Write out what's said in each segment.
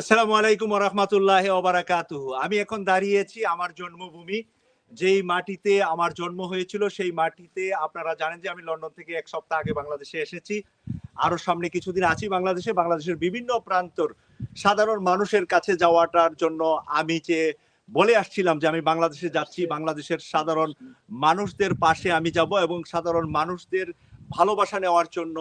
আসসালামু আলাইকুম রহমতুল্লাহ ওবারাকাতুহু আমি এখন দাঁড়িয়েছি আমার জন্মভূমি, যেই মাটিতে আমার জন্ম হয়েছিল, সেই মাটিতে আপনারা জানেন যে আমি লন্ডন থেকে এক সপ্তাহ আগে বাংলাদেশে এসেছি। আরও সামনে কিছুদিন আছি বাংলাদেশে, বাংলাদেশের বিভিন্ন প্রান্তর সাধারণ মানুষের কাছে যাওয়াটার জন্য আমি যে বলে আসছিলাম যে আমি বাংলাদেশে যাচ্ছি, বাংলাদেশের সাধারণ মানুষদের পাশে আমি যাব এবং সাধারণ মানুষদের ভালোবাসা নেওয়ার জন্য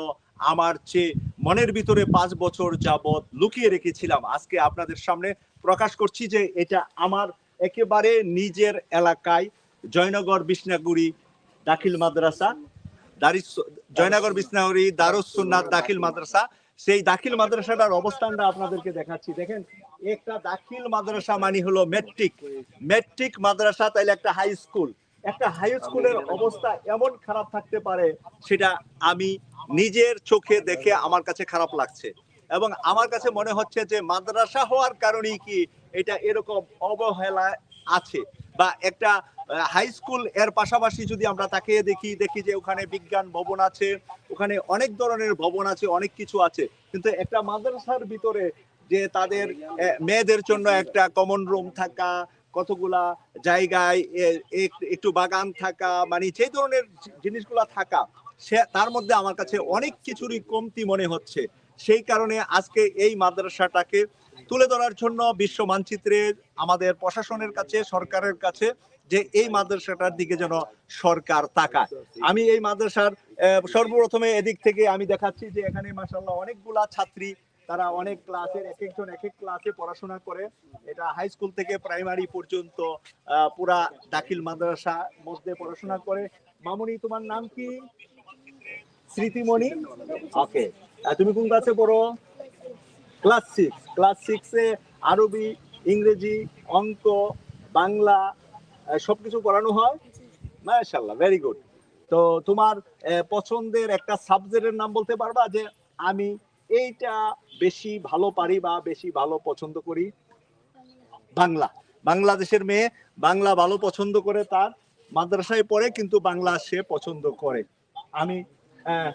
আমার যে মনের ভিতরে পাঁচ বছর যাবৎ লুকিয়ে রেখেছিলাম। আজকে আপনাদের সামনে প্রকাশ করছি যে এটা আমার একেবারে নিজের এলাকায় জয়নগর বিষ্ণাগুড়ি দাখিল মাদ্রাসা জয়নগর বিষ্ণাগুড়ি দারুস দাখিল মাদ্রাসা। সেই দাখিল মাদ্রাসাটার অবস্থানটা আপনাদেরকে দেখাচ্ছি। দেখেন, একটা দাখিল মাদ্রাসা মানে হলো মেট্রিক। মেট্রিক মাদ্রাসা তাইলে একটা হাই স্কুল। একটা হাই স্কুলের অবস্থা এমন খারাপ থাকতে পারে, সেটা আমি নিজের চোখে দেখে আমার কাছে খারাপ লাগছে। এবং আমার কাছে মনে হচ্ছে যে মাদ্রাসা হওয়ার কারণেই কি এটা এরকম অবহেলা আছে বা একটা হাই স্কুলের পাশাপাশি যদি আমরা তাকিয়ে দেখি দেখি যে ওখানে বিজ্ঞান ভবন আছে, ওখানে অনেক ধরনের ভবন আছে, অনেক কিছু আছে। কিন্তু একটা মাদ্রাসার ভিতরে যে তাদের মেয়েদের জন্য একটা কমন রুম থাকা, কতগুলা জায়গায় একটু বাগান থাকা মানে যে ধরনের জিনিসগুলা থাকা সে তার মধ্যে আমার কাছে অনেক কিছুরই কমতি মনে হচ্ছে। সেই কারণে আজকে এই মাদ্রাসাটাকে তুলে ধরার জন্য বিশ্ব মানচিত্রে আমাদের প্রশাসনের কাছে, সরকারের কাছে যে এই মাদ্রাসাটার দিকে যেন সরকার তাকায়। আমি এই মাদ্রাসার সর্বপ্রথমে এদিক থেকে আমি দেখাচ্ছি যে এখানে মাসাল্লাহ অনেকগুলা ছাত্রী, তারা অনেক ক্লাসের এক একজন এক এক ক্লাসে পড়াশোনা করে। এটা হাই স্কুল থেকে প্রাইমারি পর্যন্ত পুরা দাখিল মাদ্রাসা মধ্যে পড়াশোনা করে। মামুনি, তোমার নাম কি? স্মৃতিমণি। ওকে তুমি কোন ক্লাসে পড়ো? ক্লাস সিক্স ক্লাস সিক্সে আরবি, ইংরেজি, অঙ্ক, বাংলা সবকিছু পড়ানো হয়? মাশাল্লাহ ভেরি গুড তো তোমার পছন্দের একটা সাবজেক্টের নাম বলতে পারবা যে আমি এইটা বেশি ভালো পারি বা বেশি ভালো পছন্দ করি। বাংলা। বাংলাদেশের মেয়ে বাংলা ভালো পছন্দ করে তার। মাদ্রাসায় পড়ে কিন্তু বাংলা সে পছন্দ করে। আমি আহ,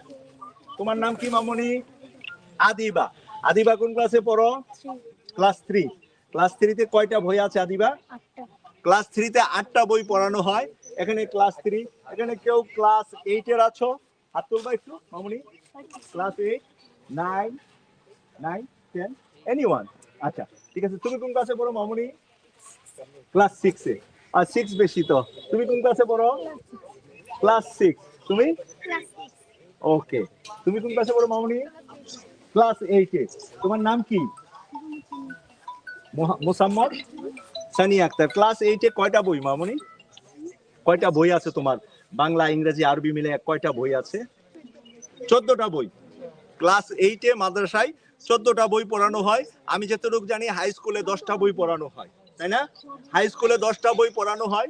তোমার নাম কি মামনি? আদিবা। আদিবা কোন ক্লাসে পড়ো? ক্লাস থ্রি ক্লাস থ্রিতে কয়টা বই আছে আদিবা? ক্লাস থ্রিতে আটটা বই পড়ানো হয়। এখানে ক্লাস থ্রি এখানে কেউ ক্লাস এইটের আছো? হাত তুলবা একটু মামনি। Class eight nine nine ten any one আচ্ছা ঠিক আছে। তুমি কোন ক্লাসে পড়ো মামনি? ক্লাস সিক্সে আর সিক্স বেশি তো। তুমি কোন ক্লাসে পড়ো? ক্লাস সিক্স তুমি? ওকে তুমি কোন ক্লাসে পড়ো, মামনি? ক্লাস এইটে তোমার নাম কি? মোসাম্মদ? সানি আক্তার। ক্লাস এইটে কয়টা বই, মামনি? কয়টা বই আছে তোমার? বাংলা, ইংরেজি, আরবি মিলে কয়টা বই আছে? চোদ্দটা বই। ক্লাস এইটে মাদ্রাসায় চোদ্দটা বই পড়ানো হয়। আমি যতটুকু জানি হাই স্কুলে দশটা বই পড়ানো হয়। তাই না? হাই স্কুলে দশটা বই পড়ানো হয়।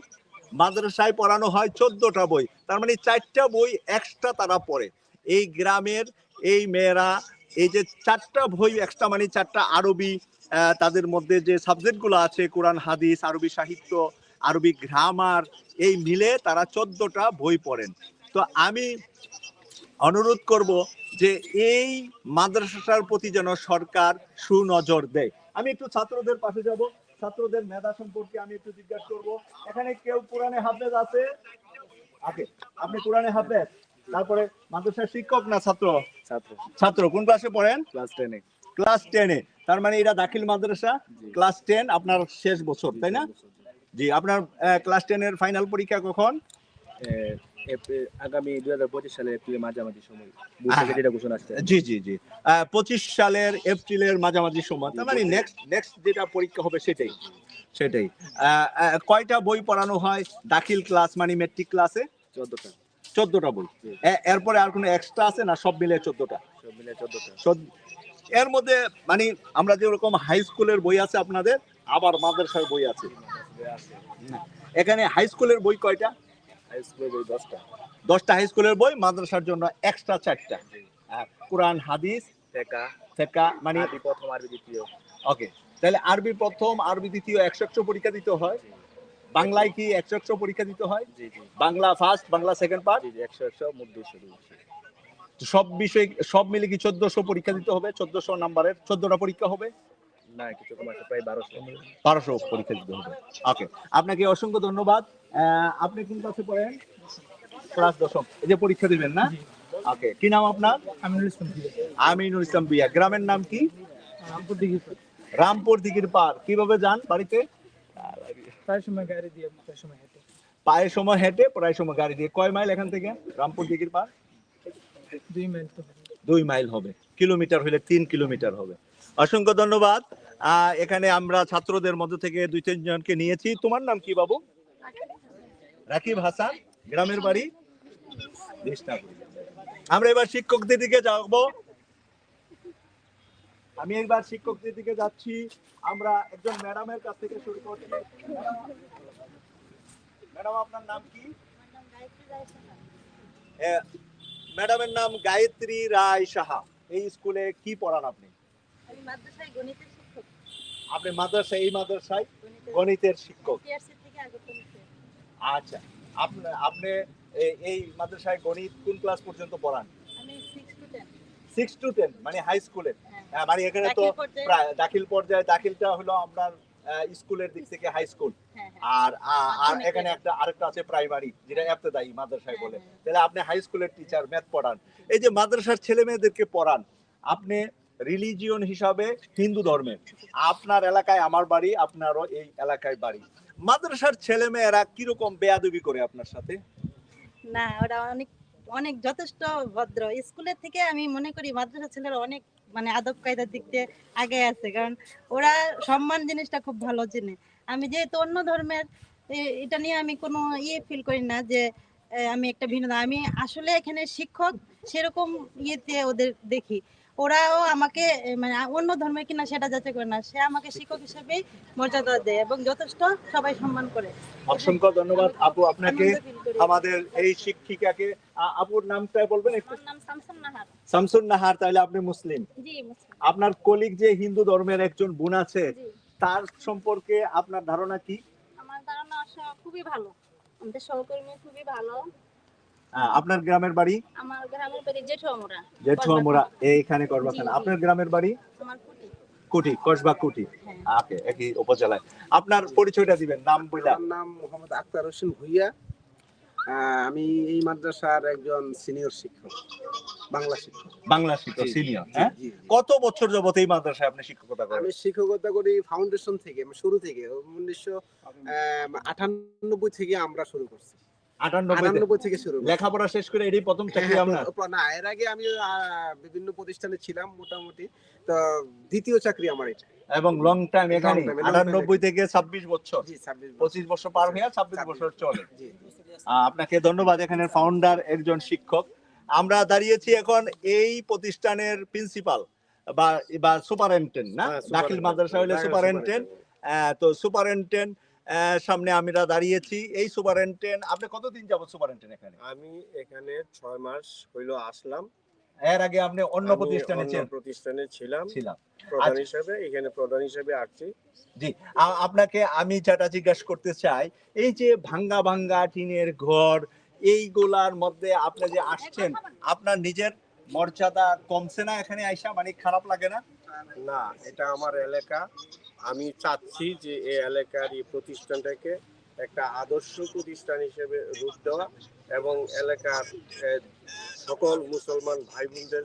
মাদ্রাসায় পড়ানো হয় চোদ্দটা বই। তার মানে চারটা বই এক্সট্রা তারা পড়ে। এই গ্রামের এই মেয়েরা, এই যে চারটা বই এক্সট্রা মানে চারটা আরবি তাদের মধ্যে যে সাবজেক্টগুলো আছে, কোরআন, হাদিস, আরবি সাহিত্য, আরবি গ্রামার এই মিলে তারা চোদ্দটা বই পড়েন। তো আমি অনুরোধ করব যে এই মাদ্রাসাটার প্রতি যেন সরকার সুনজর দেয়। আমি একটু ছাত্রদের পাশে যাব। ছাত্রদের মেধা সম্পর্কে আমি একটু জিজ্ঞাসা করব। এখানে কেউ কোরআনে হাফেজ আছে? আছে আপনি কোরআনে হাফেজ? তারপরে মাদ্রাসার শিক্ষক না ছাত্র? ছাত্র। ছাত্র। কোন ক্লাসে পড়েন? ক্লাস টেনে ক্লাস টেনে তার মানে এটা দাখিল মাদ্রাসা? ক্লাস টেন আপনার শেষ বছর তাই না? জি আপনার ক্লাস টেনের ফাইনাল পরীক্ষা কখন? আগামী দুই হাজার পঁচিশ এপ্রিলের মাঝামাঝি সময় হ্যাঁ। যেটা ঘোষণা আসছে? জি জি জি। পঁচিশ সালের এপ্রিলের মাঝামাঝি সময় তার মানে নেক্সট নেক্সট যেটা পরীক্ষা হবে সেটাই সেটাই। কয়টা বই পড়ানো হয় দাখিল ক্লাস মানে মেট্রিক ক্লাসে চোদ্দটা। চোদ্দটা বই। এরপরে আর কোনো এক্সট্রা আছে না সব মিলে চোদ্দটা? সব মিলে চোদ্দটা। এর মধ্যে মানে আমরা যেরকম হাই স্কুলের বই আছে আপনাদের আবার মাদ্রাসার বই আছে। এখানে হাই স্কুলের বই কয়টা? দশটা। দশটা হাই স্কুলের বই মাদ্রাসার জন্য এক্সট্রা চারটা। কোরআন হাদিস ফেকা। মানে আরবি প্রথম আরবি দ্বিতীয়। ওকে তাহলে আরবি প্রথম আরবি দ্বিতীয় একশো একশো পরীক্ষা দিতে হয়। বাংলায় কি একশো একশো পরীক্ষা দিতে হয়? Bangla first Bangla second part একশো একশো মুখ সব বিষয় সব মিলে কি চোদ্দশো পরীক্ষা দিতে হবে? চোদ্দশো নাম্বারের চোদ্দটা পরীক্ষা হবে? না কিছু কম আছে প্রায় বারোশো। বারোশো পরীক্ষা দিতে হবে। ওকে আপনাকে অসংখ্য ধন্যবাদ। আপনি কোন ক্লাসে পড়েন? ক্লাস দশম। এই যে পরীক্ষা দিবেন না? ওকে কি নাম আপনার? আমিনুল ইসলাম আমিনুল ইসলাম বিয়া। গ্রামের নাম কি? রামপুর দিকে রামপুর দিঘির পার কীভাবে যান বাড়িতে? প্রায় সময় গাড়ি দিয়ে প্রায় সময় হেঁটে। পায়ের সময় হেঁটে প্রায় সময় গাড়ি দিয়ে। কয় মাইল এখান থেকে? রামপুর দিঘির পার দুই মাইল। দুই মাইল হবে। কিলোমিটার হলে তিন কিলোমিটার হবে। অসংখ্য ধন্যবাদ। এখানে আমরা ছাত্রদের মধ্যে থেকে দুই তিনজনকে নিয়েছি। তোমার নাম কি বাবু? রাকিব হাসান, গ্রামের বাড়ি। আমরা এবার শিক্ষকদের দিকে যাব। আমি এবার শিক্ষকদের দিকে যাচ্ছি। আমরা একজন ম্যাডামের কাছ থেকে শুরু করছি। ম্যাডাম, আপনার নাম কি? ম্যাডামের নাম গায়ত্রী রায় সাহা। এই স্কুলে কি পড়ান আপনি? মাদ্রাসায় গণিতের আপনি মাদ্রাসায় এই মাদ্রাসায় গণিতের শিক্ষক। আচ্ছা আপনি আপনি এই মাদ্রাসায় গণিত কোন ক্লাস পর্যন্ত পড়ান? আমি সিক্স টু টেন মানে হাই স্কুলে হ্যাঁ মানে এখানে তো দাখিল পর্যায়ে- প্রায় দাখিল পর্যায়ে দাখিলটা হলো আপনার স্কুলের দিক থেকে হাই স্কুল হ্যাঁ হ্যাঁ। আর আর এখানে একটা আরেকটা আছে প্রাইমারি যেটা এফতেদায়ী মাদ্রাসায় হ্যাঁ, বলে। হ্যাঁ। তাহলে আপনি হাই স্কুলের টিচার ম্যাথ পড়ান। এই যে মাদ্রাসার ছেলে মেয়েদেরকে পড়ান আপনি রিলিজিয়ন হিসাবে হিন্দু ধর্মের। আপনার এলাকায় আমার বাড়ি, আপনারও এই এলাকায় বাড়ি। মাদ্রাসার ছেলে মেয়েরা কীরকম বেয়াদবি করে আপনার সাথে? না, ওরা অনেক অনেক যথেষ্ট ভদ্র। স্কুলের থেকে আমি মনে করি মাদ্রাসা ছেলেরা অনেক মানে আদব কায়দার দিক দিয়ে আগে আছে। কারণ ওরা সম্মান জিনিসটা খুব ভালো চিনে আমি যেহেতু অন্য ধর্মের এটা নিয়ে আমি কোনো ইয়ে ফিল করি না যে আমি একটা ভিন্ন আমি আসলে এখানে শিক্ষক সেরকম ইয়েতে ওদের দেখি। ওরাও আমাকে মানে অন্য ধর্মের কিনা সেটা যাচাই করে না। সে আমাকে শিক্ষক হিসেবেই মর্যাদা দেয় এবং যথেষ্ট সবাই সম্মান করে। অসংখ্য ধন্যবাদ। আপু আপনাকে। আমাদের এই শিক্ষিকাকে আপুর নামটা বলবেন একটু? নাম শামসুন নাহার। নাহার তাহলে আপনি মুসলিম। আপনার কলিগ যে হিন্দু ধর্মের একজন বোন আছে তার সম্পর্কে আপনার ধারণা কি? আমার ধারণা খুবই ভালো। আমাদের সহকর্মী খুবই ভালো। আপনার গ্রামের বাড়ি? আমার গ্রামের বাড়ি জেঠু আমরা জেঠুয়ামুড়া এইখানে করবাখান। আপনার গ্রামের বাড়ি? আমার কুটি। কুটি কসবা কুটি হ্যাঁ ওকে একই উপজেলায়। আপনার পরিচয়টা দিবেন নাম বইলা আমার নাম মোহাম্মদ আক্তার হোসেন ভুইয়া। আহ, আমি এই মাদ্রাসার একজন সিনিয়র শিক্ষক বাংলা শিক্ষক। বাংলা শিক্ষক সিনিয়র হ্যাঁ। কত বছর যাবত এই মাদ্রাসায় আপনি শিক্ষকতা করেন? আমি শিক্ষকতা করি ফাউন্ডেশন থেকে আমি শুরু থেকে উনিশশো আটানব্বই থেকে আমরা শুরু করছি। আটানব্বই আটানব্বই থেকে শুরু লেখাপড়া শেষ করে এটাই প্রথম চাকরি হ্যাঁ, আপনার না এর আগে আমি বিভিন্ন প্রতিষ্ঠানে ছিলাম মোটামুটি। তো দ্বিতীয় চাকরি আমার এটা। এবং লং টাইম এখানে। আটানব্বই থেকে ছাব্বিশ বছর। পঁচিশ বছর পার হয়ে ছাব্বিশ বছর চলে। আপনাকে ধন্যবাদ এখানে ফাউন্ডার একজন শিক্ষক। আমরা দাঁড়িয়েছি এখন এই প্রতিষ্ঠানের প্রিন্সিপাল বা বা সুপারিনটেন্ডেন্ট না? হ্যাঁ, দাখিল মাদ্রাসা হলে দাখিল সুপারিনটেন্ডেন্ট তো সুপারিনটেন্ডেন্ট সামনে আমরা দাঁড়িয়েছি। এই সুপারিনটেন্ডেন্ট আপনি কতদিন যাবত সুপারিনটেন্ডেন্ট এখানে? আমি এখানে ছয় মাস হইল আসলাম। এর আগে আপনি অন্য প্রতিষ্ঠানে ছিলেন? প্রতিষ্ঠানে ছিলাম। ছিলাম। প্রধান আচ্ছা। হিসেবে এখানে প্রধান হিসেবে আসছি। জি আপনাকে আমি যেটা জিজ্ঞাসা করতে চাই এই যে ভাঙ্গা ভাঙ্গা টিনের ঘর এইগুলার মধ্যে আপনি যে আসছেন আপনার নিজের মর্যাদা কমছে না এখানে আইসা? মানে খারাপ লাগে না? না এটা আমার এলাকা। আমি চাচ্ছি যে এই এলাকার এই প্রতিষ্ঠানটাকে একটা আদর্শ প্রতিষ্ঠান হিসেবে রূপ দেওয়া এবং এলাকার সকল মুসলমান ভাই বোনদের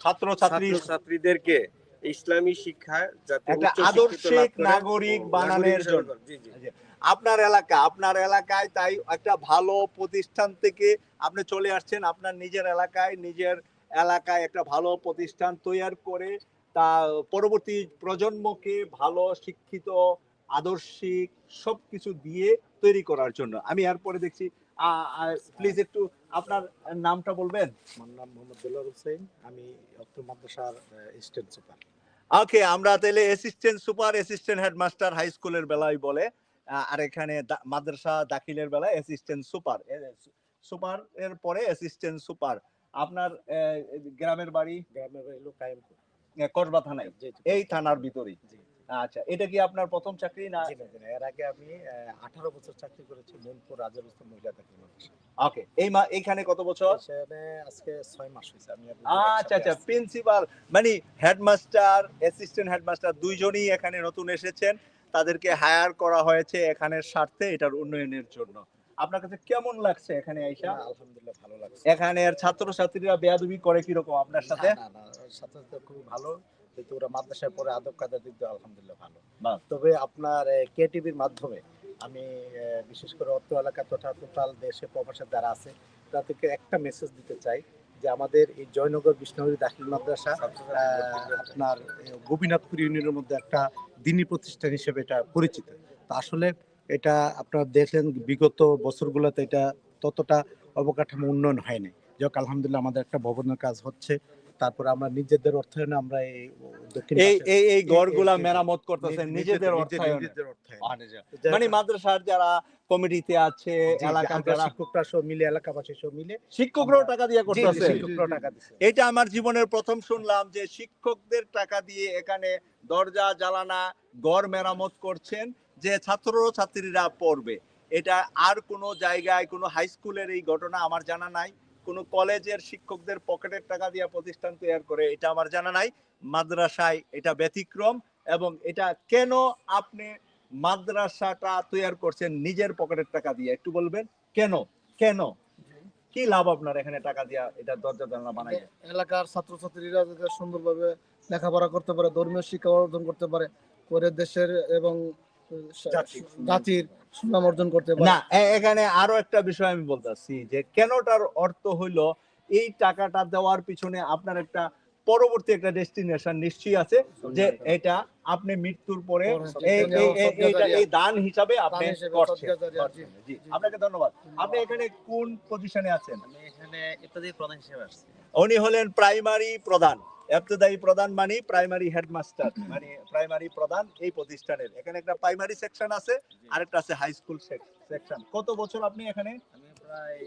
ছাত্র ছাত্রী ছাত্রীদেরকে ইসলামী শিক্ষা যাতে আদর্শিক নাগরিক বানানোর জন্য। জি আপনার এলাকা আপনার এলাকায় তাই একটা ভালো প্রতিষ্ঠান থেকে আপনি চলে আসছেন আপনার নিজের এলাকায় নিজের এলাকায় একটা ভালো প্রতিষ্ঠান তৈরি করে তা পরবর্তী প্রজন্মকে ভালো শিক্ষিত আদর্শিক সবকিছু দিয়ে তৈরি করার জন্য। আমি এরপরে দেখছি প্লিজ একটু আপনার নামটা বলবেন? আমার নাম মোহাম্মদ দেলোয়ার হোসেন আমি অত্র মাদ্রাসার স্টেট সুপার ওকে আমরা তাহলে assistant super assistant headmaster high স্কুলের বেলায় বলে আর এখানে মাদ্রাসা দাখিলের বেলায় অ্যাসিস্ট্যান্ট সুপার সুপার এর পরে অ্যাসিস্ট্যান্ট সুপার আপনার গ্রামের বাড়ি? গ্রামের হলো কায়েমপুর কসবা থানায়। এই থানার ভিতরেই জি। আচ্ছা এটা কি আপনার প্রথম চাকরি না। এর আগে আমি আঠারো বছর চাকরি করেছি মনপুর মহিলা ওকে এই মা এইখানে কত বছর আজকে ছয় মাস হয়েছে আমি আচ্ছা আচ্ছা প্রিন্সিপাল মানে হেডমাস্টার অ্যাসিস্ট্যান্ট হেডমাস্টার দুইজনই এখানে নতুন এসেছেন তাদেরকে হায়ার করা হয়েছে এখানের স্বার্থে এটার উন্নয়নের জন্য আপনার কাছে কেমন লাগছে এখানে আইসা? আলহামদুলিল্লাহ ভালো লাগছে। এখানের ছাত্রছাত্রীরা বেয়াদবি করে কীরকম আপনার সাথে? সাথে খুবই ভালো। কিন্তু ওরা মাদ্রাসায় পরে আদব কায়দার দিক দিয়ে আলহামদুলিল্লাহ ভালো। তবে আপনার কে টিভির মাধ্যমে আমি বিশেষ করে অত্র এলাকা তথা টোটাল দেশে প্রবাসে যারা আছে তাদেরকে একটা মেসেজ দিতে চাই যে আমাদের এই জয়নগর বিষ্ণুহরি দাখিল মাদ্রাসা আপনার গোপীনাথপুর ইউনিয়নের মধ্যে একটা দিনী প্রতিষ্ঠান হিসেবে এটা পরিচিত। তা আসলে এটা আপনারা দেখলেন বিগত বছরগুলোতে এটা ততটা অবকাঠামো উন্নয়ন হয়নি। যাক আলহামদুলিল্লাহ আমাদের একটা ভবনের কাজ হচ্ছে। তারপরে আমরা নিজেদের অর্থায়নে আমরা এই এই এই এই এই- মেরামত করতেছেন নিজেদের অর্থায়নে। মানে মাদ্রাসার যারা কমিটিতে আছে এলাকার যারা শিক্ষকরা সব মিলে এলাকাবাসী সব মিলে শিক্ষকরাও টাকা দিয়ে করতেছে শিক্ষকরাও টাকা দিচ্ছে এটা আমার জীবনের প্রথম শুনলাম যে শিক্ষকদের টাকা দিয়ে এখানে দরজা জ্বালানা গড় মেরামত করছেন। যে ছাত্র ছাত্রীরা পড়বে। এটা আর কোনো জায়গায়, কোনো হাই স্কুলের এই ঘটনা আমার জানা নাই। কোনো কলেজের শিক্ষকদের পকেটের টাকা দিয়ে প্রতিষ্ঠান তৈরি করে এটা আমার জানা নাই। মাদ্রাসায় এটা ব্যতিক্রম এবং এটা কেন আপনি মাদ্রাসাটা তৈরি করছেন নিজের পকেটের টাকা দিয়ে? একটু বলবেন, কেন? কেন? কি লাভ আপনার এখানে টাকা দিয়া এটা দরজা জানলা বানাই এলাকার ছাত্রছাত্রীরা যাতে সুন্দরভাবে লেখাপড়া করতে পারে, ধর্মীয় শিক্ষা অর্জন করতে পারে করে দেশের এবং জাতির। সুনাম। অর্জন করতে পারে। না এখানে আরও একটা বিষয় আমি বলতেছি যে কেনটার অর্থ হইল এই টাকাটা দেওয়ার পিছনে আপনার একটা পরবর্তী একটা ডেস্টিনেশন নিশ্চয়ই আছে যে এটা আপনি মৃত্যুর পরে এই দান হিসাবে আপনি আপনাকে ধন্যবাদ। আপনি এখানে কোন পজিশনে আছেন? আমি এখানে ইত্যাদি প্রধান হিসেবে উনি হলেন প্রাইমারি প্রধান। এবতদায়ী প্রধান মানে প্রাইমারি হেডমাস্টার মানে প্রাইমারি প্রধান এই প্রতিষ্ঠানের। এখানে একটা প্রাইমারি সেকশন আছে আরেকটা আছে হাই স্কুল সেকশন। কত বছর আপনি এখানে? আমি প্রায়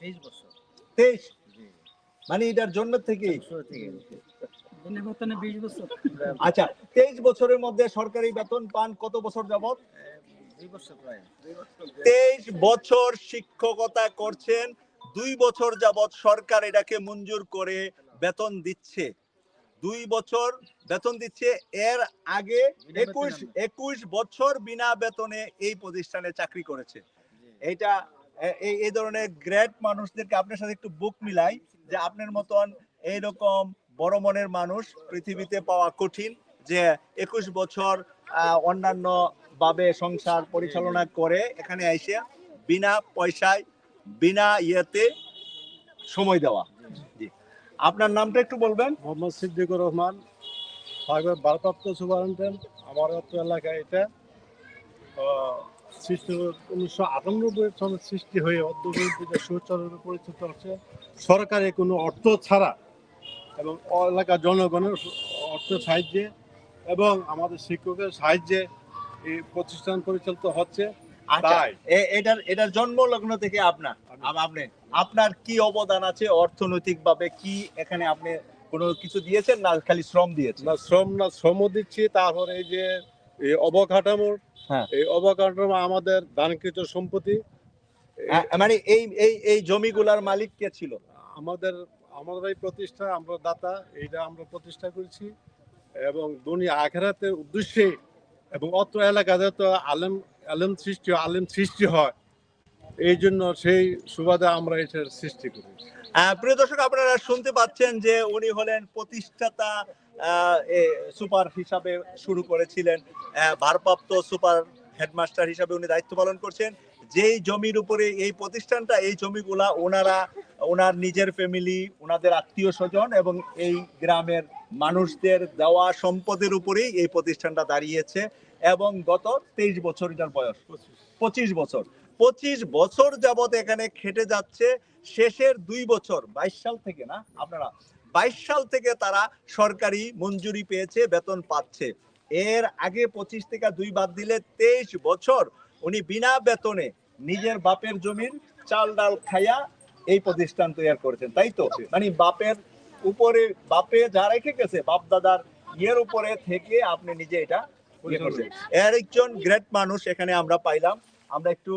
তেইশ বছর। তেইশ? মানে এটার জন্য থেকে? আচ্ছা তেইশ বছরের মধ্যে সরকারি বেতন পান কত বছর যাবত এ, বছর প্রায়। তেইশ বছর শিক্ষকতা করছেন দুই বছর যাবত সরকার এটাকে মঞ্জুর করে বেতন দিচ্ছে। দুই বছর বেতন দিচ্ছে। এর আগে একুশ একুশ বছর বিনা বেতনে এই প্রতিষ্ঠানে চাকরি করেছে। এটা এই ধরনের গ্রেট মানুষদেরকে আপনার সাথে একটু বুক মিলাই যে আপনার মতন এইরকম বড় মনের মানুষ পৃথিবীতে পাওয়া কঠিন যে একুশ বছর আহ, অন্যান্য ভাবে সংসার পরিচালনা করে এখানে এসে বিনা পয়সায় বিনা ইয়েতে সময় দেওয়া। আপনার নামটা একটু বলবেন? মোহাম্মদ সিদ্দিকুর রহমান সাহেবের ভারপ্রাপ্ত সুপারিনটেন্ডেন্ট আমার অত্র এলাকায় এটা সৃষ্টি উনিশশো আটানব্বই সনে সৃষ্টি হয়ে অর্ধপরিচিত সুচারুরূপে পরিচিত হচ্ছে। সরকারি কোনো অর্থ ছাড়া এবং এলাকার জনগণের অর্থ সাহায্যে এবং আমাদের শিক্ষকের সাহায্যে এই প্রতিষ্ঠান পরিচালিত হচ্ছে। আচ্ছা এটার এটার জন্ম লগ্ন থেকে আপনার আপনি? আপনার কি অবদান আছে অর্থনৈতিক ভাবে কি এখানে আপনি কোনো কিছু দিয়েছেন না খালি শ্রম দিয়েছেন? না শ্রম না শ্রমও দিচ্ছি তারপরে এই যে এই অবকাঠামোর হ্যাঁ। এই অবকাঠামো আমাদের দানকৃত সম্পত্তি মানে এই এই এই জমিগুলার মালিক কে ছিল? আমাদের আমাদের এই প্রতিষ্ঠা আমরা দাতা এইটা আমরা প্রতিষ্ঠা করেছি। এবং দুনিয়া আখেরাতের উদ্দেশ্যে এবং অত্র এলাকাতে তো আলেম আলেম সৃষ্টি হয়, আলেম সৃষ্টি হয়। এই জন্য সেই সুবাদে আমরা এটার সৃষ্টি করি। প্রিয় দর্শক, আপনারা শুনতে পাচ্ছেন যে উনি হলেন প্রতিষ্ঠাতা সুপার হিসাবে শুরু করেছিলেন ভারপ্রাপ্ত সুপার হেডমাস্টার হিসাবে উনি দায়িত্ব পালন করছেন। যেই জমির উপরে এই প্রতিষ্ঠানটা, এই জমিগুলা ওনারা, ওনার নিজের ফ্যামিলি, ওনাদের আত্মীয় স্বজন এবং এই গ্রামের মানুষদের দেওয়া সম্পদের উপরেই এই প্রতিষ্ঠানটা দাঁড়িয়েছে এবং গত তেইশ বছর এটার বয়স, পঁচিশ বছর। পঁচিশ বছর যাবত এখানে খেটে যাচ্ছে। শেষের দুই বছর বাইশ সাল থেকে না আপনারা বাইশ সাল থেকে তারা সরকারি মঞ্জুরি পেয়েছে বেতন পাচ্ছে। এর আগে পঁচিশ থেকে দুই বাদ দিলে তেইশ বছর উনি বিনা বেতনে নিজের বাপের জমির চাল ডাল খাইয়া এই প্রতিষ্ঠান তৈরি করেছেন তাই তো? মানে বাপের উপরে বাপে যা রেখে গেছে বাপ দাদার ইয়ের উপরে থেকে আপনি নিজে এটা ইয়ে। এর একজন গ্রেট মানুষ এখানে আমরা পাইলাম। আমরা একটু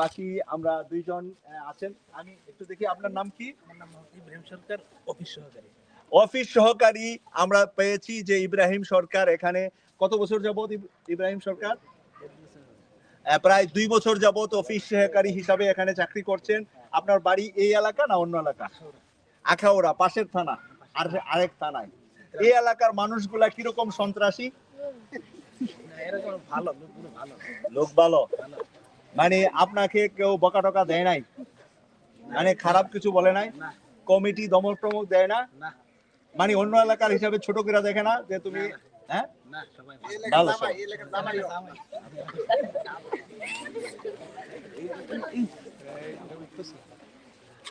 বাকি আমরা দুইজন আছেন। আমি একটু দেখি আপনার নাম কি? আমার নাম মোহাম্মদ ইব্রাহিম সরকার অফিস সহকারী। অফিস সহকারী আমরা পেয়েছি যে ইব্রাহিম সরকার এখানে কত বছর যাবত ইব্রাহিম সরকার? প্রায় দুই বছর যাবত অফিস সহকারী হিসাবে এখানে চাকরি করছেন। আপনার বাড়ি এই এলাকা না অন্য এলাকা? আখাউড়া পাশের থানা। আর আরেক থানায়। এই এলাকার মানুষগুলা কীরকম সন্ত্রাসী? এরকম ভালো লোকগুলো ভালো। লোক ভালো। মানে আপনাকে কেউ বকা টকা দেয় নাই। মানে খারাপ কিছু বলে নাই। কমিটি দমক টমক দেয় না। না। মানে অন্য এলাকার হিসাবে ছোট করে দেখে না যে তুমি হ্যাঁ? ভালো।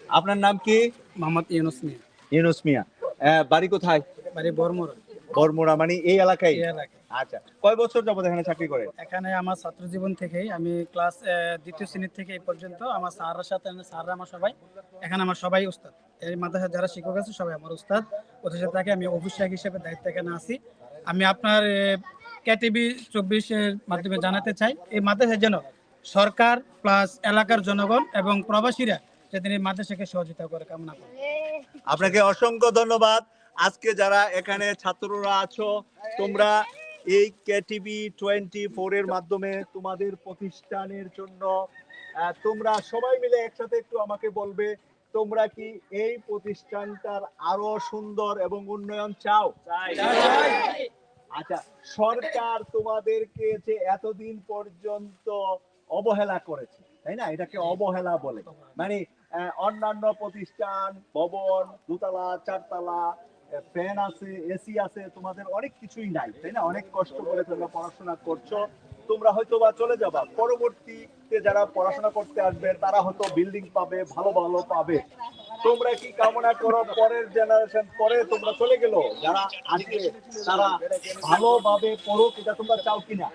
আপনার নাম কি? মোহাম্মদ ইউনুস মিয়া। ইউনুস মিয়া। বাড়ি কোথায়? বাড়ি বর্মর বরমুড়া মানে এই এলাকায়? এলাকায়। আচ্ছা কয় বছর যাবত এখানে চাকরি করে? এখানে আমার ছাত্র জীবন থেকেই আমি ক্লাস দ্বিতীয় শ্রেণির থেকে এই পর্যন্ত আমার স্যাররা সাথে স্যাররা আমার সবাই এখানে আমার সবাই উস্তাদ। এই মাদ্রাসায় যারা শিক্ষক আছে সবাই আমার উস্তাদ। ওদের সাথে থাকে আমি অফিসার হিসেবে দায়িত্ব এখানে আছি। আমি আপনার কেটিভি চব্বিশের মাধ্যমে জানাতে চাই এই মাদ্রাসায় যেন সরকার প্লাস এলাকার জনগণ এবং প্রবাসীরা যাতে এই মাদ্রাসাকে সহযোগিতা করে কামনা করি। আপনাকে অসংখ্য ধন্যবাদ। আজকে যারা এখানে ছাত্ররা আছো তোমরা এই কেটিভি টোয়েন্টি ফোর এর মাধ্যমে তোমাদের প্রতিষ্ঠানের জন্য তোমরা সবাই মিলে একসাথে একটু আমাকে বলবে তোমরা কি এই প্রতিষ্ঠানটার আরও সুন্দর এবং উন্নয়ন চাও? আচ্ছা সরকার তোমাদেরকে যে এতদিন পর্যন্ত অবহেলা করেছে তাই না? এটাকে অবহেলা বলে। মানে অন্যান্য প্রতিষ্ঠান ভবন দুতলা চারতলা ফ্যান আছে এসি আছে তোমাদের অনেক কিছুই নাই তাই না? অনেক কষ্ট করে তোমরা পড়াশোনা করছ। তোমরা হয়তো বা চলে যাবা। পরবর্তীতে যারা পড়াশোনা করতে আসবে তারা হয়তো বিল্ডিং পাবে ভালো ভালো পাবে। তোমরা কি কামনা করো? পরের জেনারেশন পরে তোমরা চলে গেল? যারা আসবে তারা ভালোভাবে পড়ুক এটা তোমরা চাও কিনা?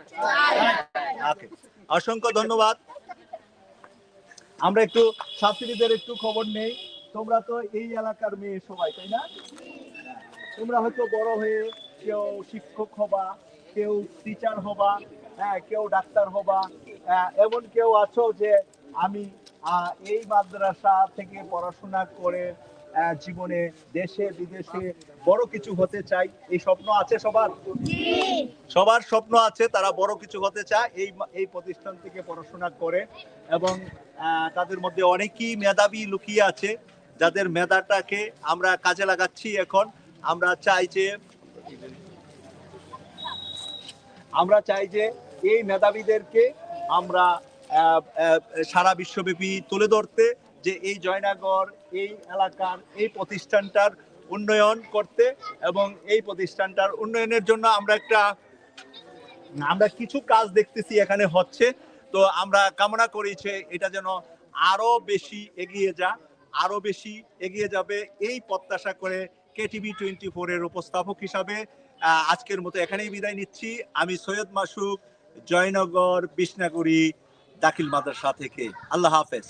অসংখ্য ধন্যবাদ। আমরা একটু ছাত্রীদের একটু খবর নেই। তোমরা তো এই এলাকার মেয়ে সবাই তাই না? তোমরা হয়তো বড় হয়ে কেউ শিক্ষক হবা কেউ টিচার হবা হ্যাঁ কেউ ডাক্তার হবা আহ, এমন কেউ আছো যে আমি এই মাদ্রাসা থেকে পড়াশোনা করে জীবনে দেশে বিদেশে বড় কিছু হতে চাই। এই স্বপ্ন আছে সবার? সবার স্বপ্ন আছে তারা বড় কিছু হতে চায় এই এই প্রতিষ্ঠান থেকে পড়াশোনা করে এবং তাদের মধ্যে অনেকেই মেধাবী লুকিয়ে আছে যাদের মেধাটাকে আমরা কাজে লাগাচ্ছি এখন। আমরা চাই যে, আমরা চাই যে এই মেধাবীদেরকে আমরা সারা বিশ্বব্যাপী তুলে ধরতে যে এই জয়নগর, এই এলাকার, এই প্রতিষ্ঠানটার উন্নয়ন করতে এবং এই প্রতিষ্ঠানটার উন্নয়নের জন্য আমরা একটা, আমরা কিছু কাজ দেখতেছি এখানে হচ্ছে। তো আমরা কামনা করি যে এটা যেন আরও বেশি এগিয়ে যা আরও বেশি এগিয়ে যাবে। এই প্রত্যাশা করে কেটিভি টোয়েন্টি ফোর এর উপস্থাপক হিসাবে আজকের মতো এখানেই বিদায় নিচ্ছি। আমি সৈয়দ মাসুক, জয়নগর, বিষ্ণাগুড়ি, দাখিল মাদ্রাসা থেকে। আল্লাহ হাফেজ।